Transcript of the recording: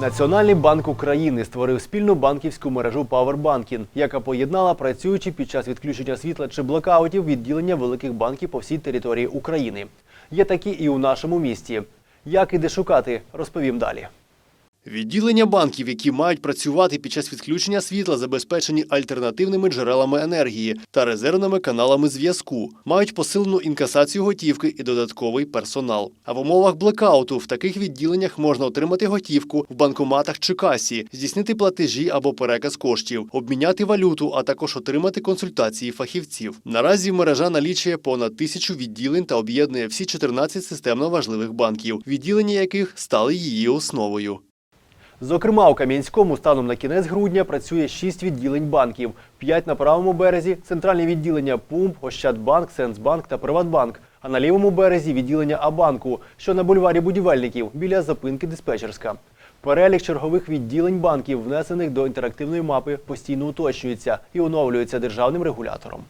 Національний банк України створив спільну банківську мережу Powerbanking, яка поєднала працюючи під час відключення світла чи блокаутів відділення великих банків по всій території України. Є такі і у нашому місті. Як і де шукати, розповім далі. Відділення банків, які мають працювати під час відключення світла, забезпечені альтернативними джерелами енергії та резервними каналами зв'язку, мають посилену інкасацію готівки і додатковий персонал. А в умовах блекауту в таких відділеннях можна отримати готівку в банкоматах чи касі, здійснити платежі або переказ коштів, обміняти валюту, а також отримати консультації фахівців. Наразі мережа налічує понад тисячу відділень та об'єднує всі 14 системно важливих банків, відділення яких стали її основою. Зокрема, у Кам'янському станом на кінець грудня працює 6 відділень банків, 5 на правому березі, центральні відділення ПУМП, Ощадбанк, Сенсбанк та Приватбанк. А на лівому березі відділення Абанку, що на бульварі будівельників біля зупинки диспетчерська. Перелік чергових відділень банків, внесених до інтерактивної мапи, постійно уточнюється і оновлюється державним регулятором.